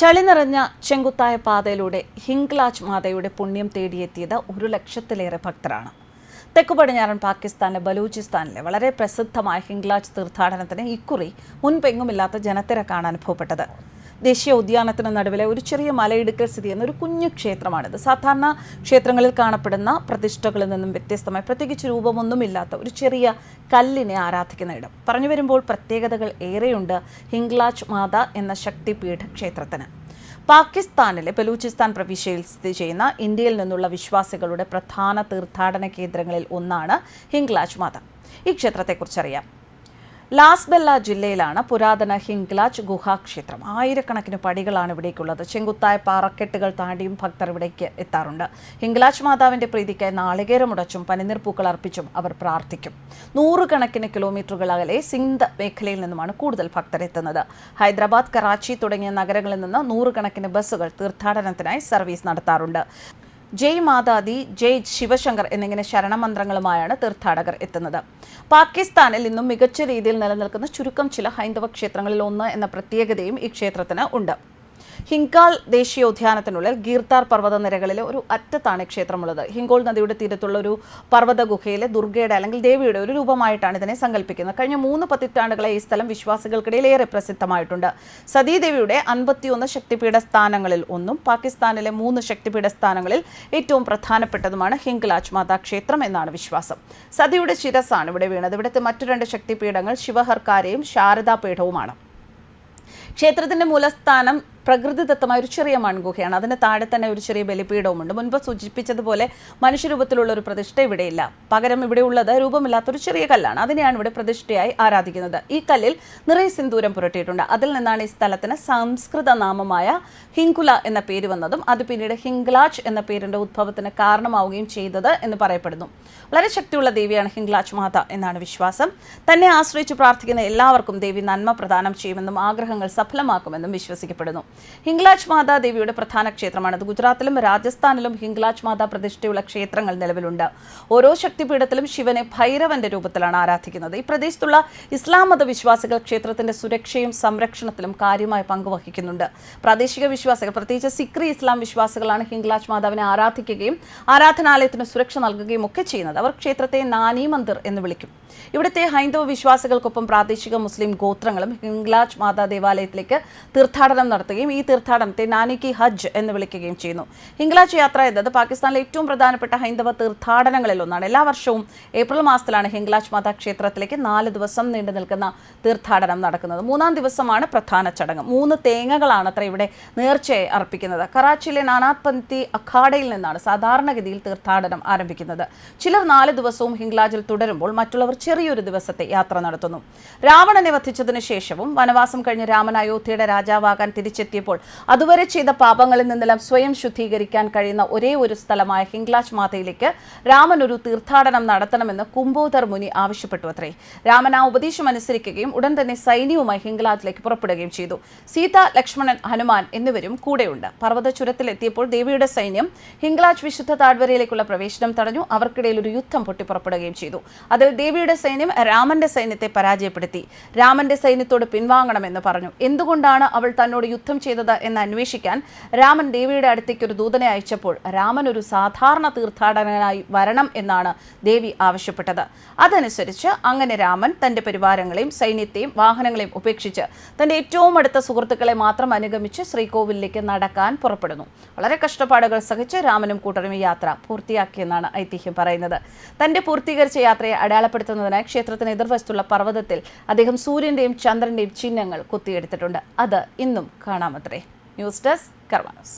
ചളി നിറഞ്ഞ ചെങ്കുത്തായ പാതയിലൂടെ ഹിംഗ്ലാജ് മാതയുടെ പുണ്യം തേടിയെത്തിയത് ഒരു ലക്ഷത്തിലേറെ ഭക്തരാണ്. തെക്കു പടിഞ്ഞാറൻ പാകിസ്ഥാനിലെ ബലൂചിസ്ഥാനിലെ വളരെ പ്രസിദ്ധമായ ഹിംഗ്ലാജ് തീർത്ഥാടനത്തിന് ഇക്കുറി മുൻപെങ്ങുമില്ലാത്ത ജനത്തിരക്കാണ് അനുഭവപ്പെട്ടത്. ദേശീയ ഉദ്യാനത്തിന് നടുവിലെ ഒരു ചെറിയ മലയിടുക്കൽ സ്ഥിതി ചെയ്യുന്ന ഒരു കുഞ്ഞു ക്ഷേത്രമാണിത്. സാധാരണ ക്ഷേത്രങ്ങളിൽ കാണപ്പെടുന്ന പ്രതിഷ്ഠകളിൽ നിന്നും വ്യത്യസ്തമായി പ്രത്യേകിച്ച് രൂപമൊന്നുമില്ലാത്ത ഒരു ചെറിയ കല്ലിനെ ആരാധിക്കുന്ന ഇടം. പറഞ്ഞു വരുമ്പോൾ പ്രത്യേകതകൾ ഏറെയുണ്ട് ഹിംഗ്ലാജ് മാത എന്ന ശക്തിപീഠ ക്ഷേത്രത്തിന്. പാകിസ്ഥാനിലെ ബലൂചിസ്ഥാൻ പ്രവിശ്യയിൽ സ്ഥിതി ചെയ്യുന്ന ഇന്ത്യയിൽ നിന്നുള്ള വിശ്വാസികളുടെ പ്രധാന തീർത്ഥാടന കേന്ദ്രങ്ങളിൽ ഒന്നാണ് ഹിംഗ്ലാജ് മാത. ഈ ക്ഷേത്രത്തെക്കുറിച്ചറിയാം. ലാസ്ബെല്ല ജില്ലയിലാണ് പുരാതന ഹിംഗ്ലാജ് ഗുഹാക്ഷേത്രം. ആയിരക്കണക്കിന് പടികളാണ് ഇവിടേക്കുള്ളത്. ചെങ്കുത്തായ പാറക്കെട്ടുകൾ താണ്ടിയും ഭക്തർ ഇവിടേക്ക് എത്താറുണ്ട്. ഹിംഗ്ലാജ് മാതാവിന്റെ പ്രീതിക്കായി നാളികേരമുടച്ചും പനിനീർപ്പൂക്കൾ അർപ്പിച്ചും അവർ പ്രാർത്ഥിക്കും. നൂറുകണക്കിന് കിലോമീറ്ററുകൾ അകലെ സിന്ധ് മേഖലയിൽ നിന്നുമാണ് കൂടുതൽ ഭക്തർ എത്തുന്നത്. ഹൈദരാബാദ് കറാച്ചി തുടങ്ങിയ നഗരങ്ങളിൽ നിന്ന് നൂറുകണക്കിന് ബസ്സുകൾ തീർത്ഥാടനത്തിനായി സർവീസ് നടത്താറുണ്ട്. ജയ് മാതാദി ജയ് ശിവശങ്കർ എന്നിങ്ങനെ ശരണമന്ത്രങ്ങളുമായാണ് തീർത്ഥാടകർ എത്തുന്നത്. പാകിസ്ഥാനിൽ നിന്നും മികച്ച രീതിയിൽ നിലനിൽക്കുന്ന ചുരുക്കം ചില ഹൈന്ദവ ക്ഷേത്രങ്ങളിൽ ഒന്ന് എന്ന പ്രത്യേകതയും ഈ ക്ഷേത്രത്തിന് ഉണ്ട്. ഹിങ്കാൽ ദേശീയോദ്യാനത്തിനുള്ളിൽ ഗീർത്താർ പർവത നിരകളിലെ ഒരു അറ്റത്താണ് ക്ഷേത്രമുള്ളത്. ഹിങ്കോൾ നദിയുടെ തീരത്തുള്ള ഒരു പർവത ഗുഹയിലെ ദുർഗയുടെ അല്ലെങ്കിൽ ദേവിയുടെ ഒരു രൂപമായിട്ടാണ് ഇതിനെ സങ്കല്പിക്കുന്നത്. കഴിഞ്ഞ മൂന്ന് പതിറ്റാണ്ടുകളെ ഈ സ്ഥലം വിശ്വാസികൾക്കിടയിൽ ഏറെ പ്രസിദ്ധമായിട്ടുണ്ട്. സതീദേവിയുടെ അൻപത്തിയൊന്ന് ശക്തിപീഠ സ്ഥാനങ്ങളിൽ ഒന്നും പാകിസ്ഥാനിലെ മൂന്ന് ശക്തിപീഠ സ്ഥാനങ്ങളിൽ ഏറ്റവും പ്രധാനപ്പെട്ടതുമാണ് ഹിംഗ്ലാജ് മാതാ ക്ഷേത്രം എന്നാണ് വിശ്വാസം. സതിയുടെ ശിരസാണ് ഇവിടെ വീണത്. ഇവിടുത്തെ മറ്റു രണ്ട് ശക്തിപീഠങ്ങൾ ശിവഹർക്കാരയും ശാരദാപീഠവുമാണ്. ക്ഷേത്രത്തിന്റെ മൂലസ്ഥാനം പ്രകൃതിദത്തമായ ഒരു ചെറിയ മൺഗുഹയാണ്. അതിന് താഴെ തന്നെ ഒരു ചെറിയ ബലിപീഠവുമുണ്ട്. മുൻപ് സൂചിപ്പിച്ചതുപോലെ മനുഷ്യരൂപത്തിലുള്ള ഒരു പ്രതിഷ്ഠ ഇവിടെയില്ല. പകരം ഉള്ളത് രൂപമില്ലാത്തൊരു ചെറിയ കല്ലാണ്. അതിനെയാണ് ഇവിടെ പ്രതിഷ്ഠയായി ആരാധിക്കുന്നത്. ഈ കല്ലിൽ നിറയെ സിന്ദൂരം പുരട്ടിയിട്ടുണ്ട്. അതിൽ നിന്നാണ് ഈ സ്ഥലത്തിന് സംസ്കൃത നാമമായ ഹിങ്കുല എന്ന പേര് വന്നതും അത് പിന്നീട് ഹിംഗ്ലാജ് എന്ന പേരിന്റെ ഉദ്ഭവത്തിന് കാരണമാവുകയും ചെയ്തത് എന്ന് പറയപ്പെടുന്നു. വളരെ ശക്തിയുള്ള ദേവിയാണ് ഹിംഗ്ലാജ് മാത എന്നാണ് വിശ്വാസം. തന്നെ ആശ്രയിച്ച് പ്രാർത്ഥിക്കുന്ന എല്ലാവർക്കും ദേവി നന്മ പ്രദാനം ചെയ്യുമെന്നും ആഗ്രഹങ്ങൾ സഫലമാക്കുമെന്നും വിശ്വസിക്കപ്പെടുന്നു. ഹിംഗ്ലാജ് മാതാ ദേവിയുടെ പ്രധാന ക്ഷേത്രമാണ്. ഗുജറാത്തിലും രാജസ്ഥാനിലും ഹിംഗ്ലാജ് മാതാ പ്രതിഷ്ഠയുള്ള ക്ഷേത്രങ്ങൾ നിലവിലുണ്ട്. ഓരോ ശക്തിപീഠത്തിലും ശിവനെ ഭൈരവന്റെ രൂപത്തിലാണ് ആരാധിക്കുന്നത്. ഈ പ്രദേശത്തുള്ള ഇസ്ലാം മത വിശ്വാസികൾ ക്ഷേത്രത്തിന്റെ സുരക്ഷയും സംരക്ഷണത്തിലും കാര്യമായ പങ്കുവഹിക്കുന്നുണ്ട് പ്രാദേശിക വിശ്വാസികൾ പ്രത്യേകിച്ച് സിക്രി ഇസ്ലാം വിശ്വാസികളാണ് ഹിംഗ്ലാജ് മാതാവിനെ ആരാധിക്കുകയും ആരാധനാലയത്തിന് സുരക്ഷ നൽകുകയും ഒക്കെ ചെയ്യുന്നത്. അവർ ക്ഷേത്രത്തെ നാനി മന്ദിർ എന്ന് വിളിക്കും. ഇവിടുത്തെ ഹൈന്ദവ വിശ്വാസികൾക്കൊപ്പം പ്രാദേശിക മുസ്ലിം ഗോത്രങ്ങളും ഹിംഗ്ലാജ് മാതാ ദേവാലയത്തിലേക്ക് തീർത്ഥാടനം നടത്തുകയും ഈ തീർത്ഥാടനത്തെ നാനിക്കി ഹജ്ജ് എന്ന് വിളിക്കുകയും ചെയ്യുന്നു. ഹിംഗ്ലാജ് യാത്ര എന്നത് പാകിസ്ഥാനിലെ ഏറ്റവും പ്രധാനപ്പെട്ട ഹൈന്ദവ തീർത്ഥാടനങ്ങളിൽ ഒന്നാണ്. എല്ലാ വർഷവും ഏപ്രിൽ മാസത്തിലാണ് ഹിംഗ്ലാജ് മാതാ ക്ഷേത്രത്തിലേക്ക് നാല് ദിവസം നീണ്ടു നിൽക്കുന്ന തീർത്ഥാടനം നടക്കുന്നത്. മൂന്നാം ദിവസമാണ് പ്രധാന ചടങ്ങ്. മൂന്ന് തേങ്ങകളാണ് അത്ര ഇവിടെ നേർച്ചയായി അർപ്പിക്കുന്നത്. കറാച്ചിയിലെ നാനാത് പന്തി അഖാഡയിൽ നിന്നാണ് സാധാരണഗതിയിൽ തീർത്ഥാടനം ആരംഭിക്കുന്നത്. ചിലർ നാല് ദിവസവും ഹിംഗ്ലാജിൽ തുടരുമ്പോൾ മറ്റുള്ളവർ ചെറിയൊരു ദിവസത്തെ യാത്ര നടത്തുന്നു. രാവണനെ വധിച്ചതിനു ശേഷവും വനവാസം കഴിഞ്ഞ് രാമൻ അയോധ്യയുടെ രാജാവാകാൻ തിരിച്ചെത്തിയപ്പോൾ അതുവരെ ചെയ്ത പാപങ്ങളിൽ നിന്നെല്ലാം സ്വയം ശുദ്ധീകരിക്കാൻ കഴിയുന്ന ഒരേ ഒരു സ്ഥലമായ ഹിംഗ്ലാജ് മാതയിലേക്ക് രാമൻ ഒരു തീർത്ഥാടനം നടത്തണമെന്ന് കുംഭോധർ മുനി ആവശ്യപ്പെട്ടു അത്രേ. രാമൻ ആ ഉപദേശം അനുസരിക്കുകയും ഉടൻ തന്നെ സൈന്യവുമായി ഹിംഗ്ലാജിലേക്ക് പുറപ്പെടുകയും ചെയ്തു. സീത ലക്ഷ്മണൻ ഹനുമാൻ എന്നിവരും കൂടെയുണ്ട്. പർവത ചുരത്തിലെത്തിയപ്പോൾ ദേവിയുടെ സൈന്യം ഹിംഗ്ലാജ് വിശുദ്ധ താഴ്വരയിലേക്കുള്ള പ്രവേശനം തടഞ്ഞു അവർക്കിടയിൽ ഒരു യുദ്ധം പൊട്ടിപ്പുറപ്പെടുകയും ചെയ്തു. അതിൽ ദേവിയുടെ സൈന്യം രാമന്റെ സൈന്യത്തെ പരാജയപ്പെടുത്തി. രാമന്റെ സൈന്യത്തോട് പിൻവാങ്ങണമെന്ന് പറഞ്ഞു. എന്തുകൊണ്ടാണ് അവൾ തന്നോട് യുദ്ധം ചെയ്തത് എന്ന് അന്വേഷിക്കാൻ രാമൻ ദേവിയുടെ അടുത്തേക്ക് ഒരു ദൂതനെ അയച്ചപ്പോൾ രാമൻ ഒരു സാധാരണ തീർത്ഥാടകനായി വരണം എന്നാണ് ദേവി ആവശ്യപ്പെട്ടത്. അതനുസരിച്ച് അങ്ങനെ രാമൻ തന്റെ പരിവാരങ്ങളെയും സൈന്യത്തെയും വാഹനങ്ങളെയും ഉപേക്ഷിച്ച് തന്റെ ഏറ്റവും അടുത്ത സുഹൃത്തുക്കളെ മാത്രം അനുഗമിച്ച് ശ്രീകോവിലേക്ക് നടക്കാൻ പുറപ്പെടുന്നു. വളരെ കഷ്ടപ്പാടുകൾ സഹിച്ച് രാമനും കൂട്ടരും യാത്ര പൂർത്തിയാക്കിയെന്നാണ് ഐതിഹ്യം പറയുന്നത്. തന്റെ പൂർത്തീകരിച്ച യാത്രയെ അടയാളപ്പെടുത്തുന്നതിനായി ക്ഷേത്രത്തിന് എതിർവശത്തുള്ള പർവതത്തിൽ അദ്ദേഹം സൂര്യന്റെയും ചന്ദ്രന്റെയും ചിഹ്നങ്ങൾ കുത്തിയെടുത്തിട്ടുണ്ട്. അത് ഇന്നും കാണാമത്രേ ന്യൂസ് ഡെസ്ക് കർമാനോസ്